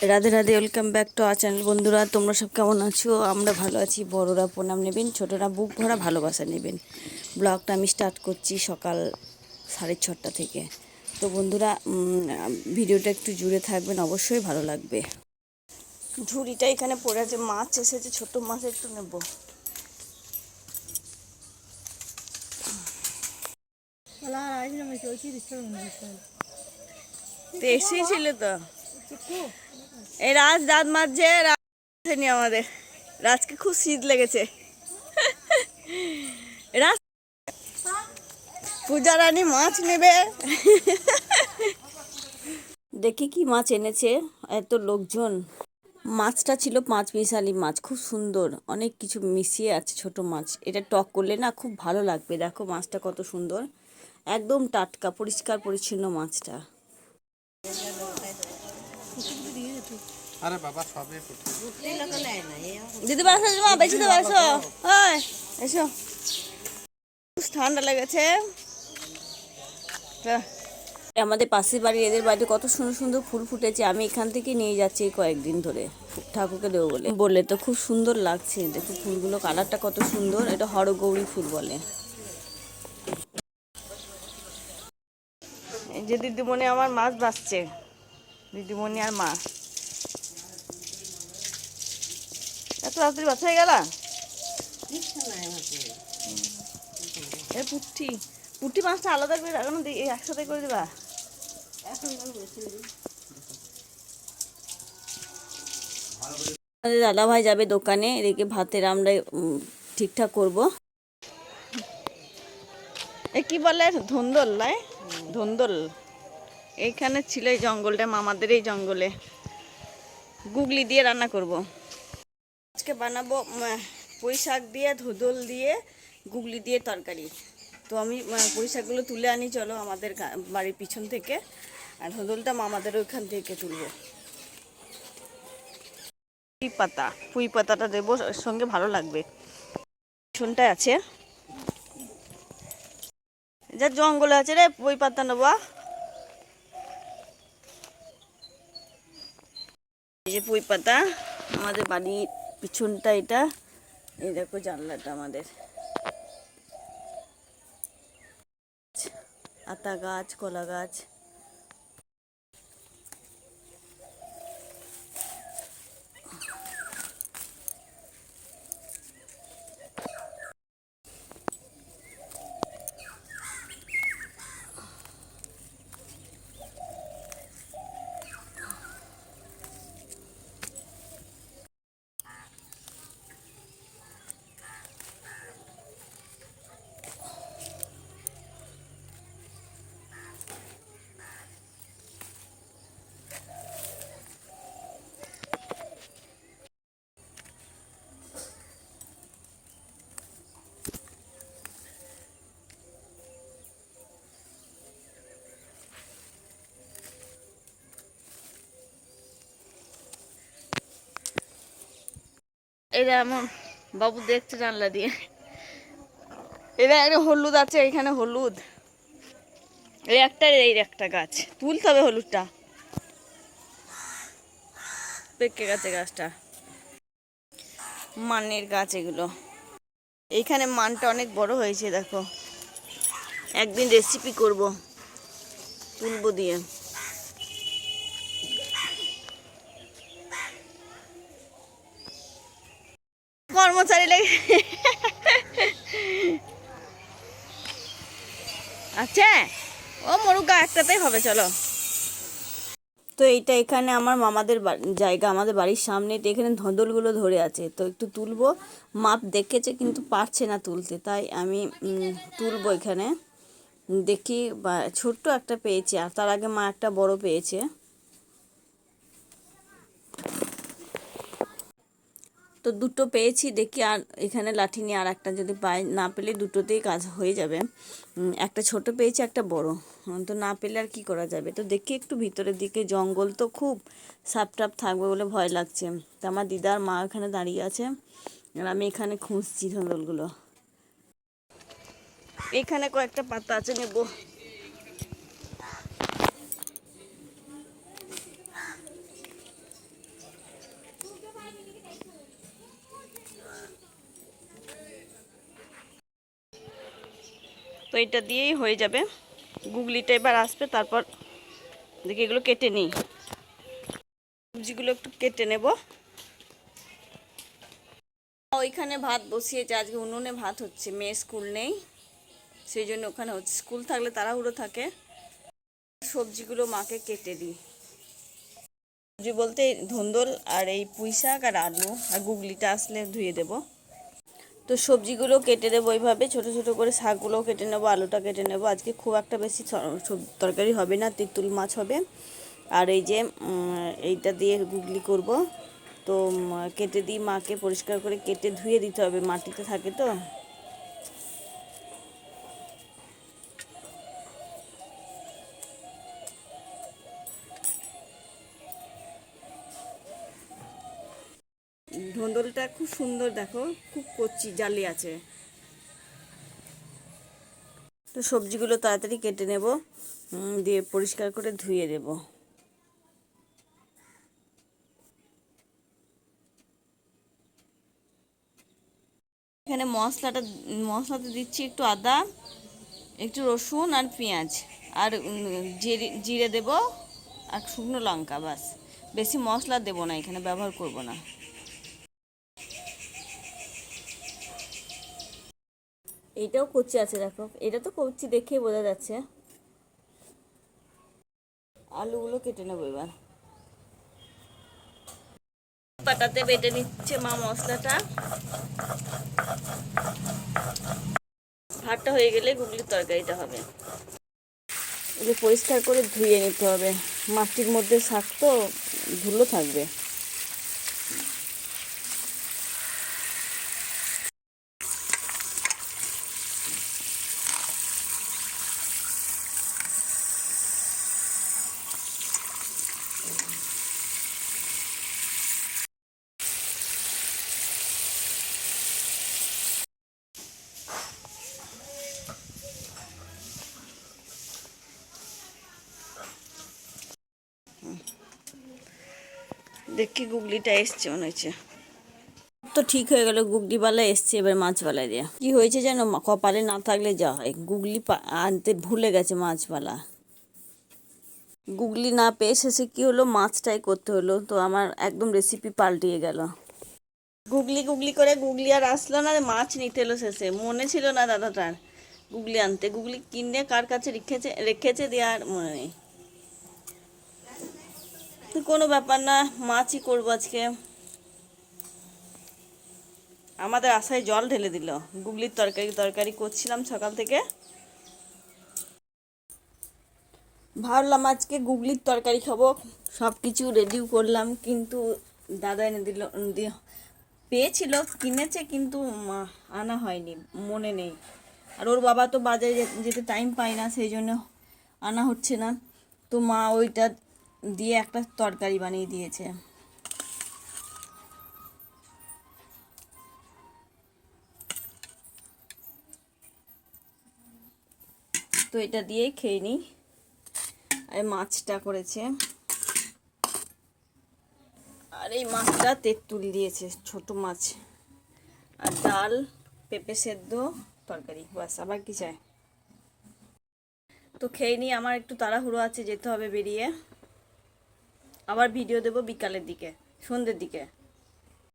Radhe Radhe welcome back to our channel বন্ধুরা তোমরা সব কেমন আছো? আমরা ভালো আছি। বড়রা প্রণাম নেবেন ছোটরা বুক ভরা ভালোবাসা নেবেন। ব্লগটা আমি স্টার্ট করছি সকাল সাড়ে ছটা থেকে। তো বন্ধুরা ভিডিওটা একটু জুড়ে থাকবেন অবশ্যই ভালো লাগবে। ঝুড়িটা এখানে পড়ে আছে মাছ এসেছে ছোট মাছ একটু নেব। তো এসেই ছিল তো। এই রাজ দাঁত মারছে রাজ আসেনি আমাদের। রাজকে খুব শীত লেগেছে। রাজ, পূজা রানী মাছ নেবে। দেখি কি মাছ এনেছে, এত লোকজন। মাছটা ছিল পাঁচ মিশালি মাছ, খুব সুন্দর। অনেক কিছু মিশিয়ে আছে ছোট মাছ। এটা টক করলে না খুব ভালো লাগবে। দেখো মাছটা কত সুন্দর। একদম টাটকা, পরিষ্কার, পরিচ্ছন্ন মাছটা। আরে বাবা দিদি বেশি তো বাসো এসো। ঠান্ডা লেগেছে। আমাদের পাশের বাড়ি এদের বাড়িতে কত সুন্দর সুন্দর ফুল ফুটেছে। আমি এখান থেকে নিয়ে যাচ্ছি কয়েকদিন ধরে। ঠাকুরকে দেবো বলে। বললে তো খুব সুন্দর লাগছে। দেখো ফুলগুলো, কালারটা কত সুন্দর। এটা হরগৌরী ফুল বলে। যে দিদিমণি আমার মাছ বাসছে দিদিমণি আর মা। এত রাত্রি বাচ্চা হয়ে গেল? এ পুঠি পুঠি মাছটা আলাদা করে রাখো না দি- একসাথে করে দিবা। আমাদের দাদা ভাই যাবে দোকানে এদিকে ভাতের আমরা ঠিকঠাক করব। এ কি বলে ধুন্দল লাই ধুন্দল। এইখানে ছিল এই জঙ্গলটা, মামাদের এই জঙ্গলে। গুগলি দিয়ে রান্না করব। আজকে বানাবো পুঁই শাক দিয়ে, ধুদল দিয়ে, গুগলি দিয়ে তরকারি। তো আমি পুঁই শাকগুলো তুলে আনি, চলো আমাদের বাড়ির পিছন থেকে। আর ধুদলটা মামাদের ওইখান থেকে তুলবো। পুঁই পাতা, পুঁই পাতাটা দেবো সঙ্গে ভালো লাগবে। পিছনটায় আছে। যা জঙ্গলে আছে রে, পুঁই পাতা নেবা এই যে পুঁই পাতা, আমাদের বাড়ির পিছনটা এটা। এই দেখো জানলাটা আমাদের। আতা গাছ, কলা গাছ। এটা আমার বাবু দেখছে জানলা দিয়ে। এটা একটা হলুদ আছে, এখানে হলুদ। এই একটা এই একটা গাছ। তুলতে হবে হলুদটা। পেকে গেছে গাছটা। মানের গাছ এগুলো। এইখানে মানটা অনেক বড় হয়েছে, দেখো। একদিন রেসিপি করব। তুলবো দিয়ে। আচ্ছা ও মরুগা, একটাতেই হবে, চলো। তো এইটা এখানে আমার মামাদের জায়গা, আমাদের বাড়ির সামনে, তো এখানে ধঁদলগুলো ধরে আছে। তো একটু তুলবো, মাপ দেখেছে কিন্তু পারছে না তুলতে, তাই আমি তুলবো এখানে। দেখি ছোট্ট একটা পেয়েছে, আর তার আগে মা একটা বড় পেয়েছে। তো দুটো পেয়েছি, দেখি আর এখানে লাঠি নিয়ে আর একটা যদি পাই, না পেলে দুটোতেই কাজ হয়ে যাবে। একটা ছোট পেয়েছি, একটা বড়। তো না পেলে আর কি করা যাবে? তো দেখি একটু ভিতরের দিকে, জঙ্গল তো খুব, সাপ টাপ থাকবে বলে ভয় লাগছে। তো আমার দিদার মা এখানে দাঁড়িয়ে আছে, আর আমি এখানে খুঁজছি ধন্দলগুলো এখানে কয়েকটা পাতা আছে, নেব। এটা দিয়েই হয়ে যাবে। গুগলিটা এবার আসবে, তারপর দেখি এগুলো কেটে নিই। সবজিগুলো একটু কেটে নেব। ওইখানে ভাত বসিয়েছে, আজকে উনুনে ভাত হচ্ছে, মেয়ে স্কুল নেই। সেই জন্য ওখানে হচ্ছে, স্কুল থাকলে তাড়াহুড়ো থাকে। সবজিগুলো মাকে কেটে দিই। সবজি বলতে ধুন্দল আর এই পুঁই শাক আর আলু, আর গুগলিটা আসলে ধুয়ে দেব। তো সবজিগুলো কেটে দেবো ওইভাবে ছোটো ছোটো করে শাকগুলোও কেটে নেব, আলুটা কেটে নেব। আজকে খুব একটা বেশি তরকারি হবে না, তেঁতুল মাছ হবে। আর এই যে এইটা দিয়ে গুগলি করব। তো কেটে দিই মাকে, পরিষ্কার করে কেটে ধুয়ে দিতে হবে। মাটিতে থাকে তো। ধন্দলটা খুব সুন্দর দেখো, খুব কচি, জালি আছে। তো সবজিগুলো তাড়াতাড়ি কেটে নেব দিয়ে পরিষ্কার করে ধুয়ে দেব। এখানে মশলাটা মশলাতে দিচ্ছি একটু আদা, একটু রসুন আর পেঁয়াজ। আর জিরে জিরে দেব আর শুকনো লঙ্কা বাস বেশি মশলা দেব না এখানে, ব্যবহার করব না। এইটাও কচি আছে, দেখো। এটা তো কচি দেখেই বোঝা যাচ্ছে। আলুগুলো কেটে নেব এবার। পাতাতে বেটে নিচ্ছে মা মশলাটা। ভাতটা হয়ে গেলে গুগলির তরকারিটা হবে। এগুলো পরিষ্কার করে ধুয়ে নিতে হবে। মাটির মধ্যে শাক তো ধুলো থাকবে। দেখি গুগলিটা এসছে মনে হচ্ছে। তো ঠিক হয়ে গেল গুগলিওয়ালা এসছে এবার মাছওয়ালা দিয়ে। কি হয়েছে যেন কপালে না থাকলে যা হয়। গুগলি আনতে ভুলে গেছে মাছওয়ালা। গুগলি না পেয়ে শেষে কি হলো? মাছটাই করতে হলো। তো আমার একদম রেসিপি পাল্টিয়ে গেল। গুগলি গুগলি করে গুগলি আর আসলো না মাছ নিতে এলো শেষে। মনে ছিল না দাদাটার। গুগলি আনতে। গুগলি কিনে কার কাছে রেখেছে রেখেছে দিয়ে আর মনে নেই। কোনো ব্যাপার না, মাছই করব আজকে। আমাদের আশায় জল ঢেলে দিল। গুগলির তরকারি তরকারি করছিলাম সকাল থেকে। ভাবলাম আজকে গুগলির তরকারি খাব সব কিছু রেডিও করলাম, কিন্তু দাদা এনে দিল পেয়েছিল, কিনেছে, কিন্তু আনা হয়নি, মনে নেই। আর ওর বাবা তো বাজারে যেতে টাইম পায় না, সেই জন্য আনা হচ্ছে না। তো মা ওইটা দিয়ে একটা তরকারি বানিয়ে দিয়েছে। তো এটা দিয়েই খেয়ে নিই। আর মাছটা করেছে। আর এই মাছটা তেঁতুল দিয়েছে, ছোট মাছ। আর ডাল, পেঁপে সেদ্ধ, তরকারি বাস আবার কি চাই? তো খেয়ে নিই, আমার একটু তাড়াহুড়ো আছে, যেতে হবে বেরিয়ে। আবার ভিডিও দেব বিকালের দিকে সন্ধ্যের দিকে।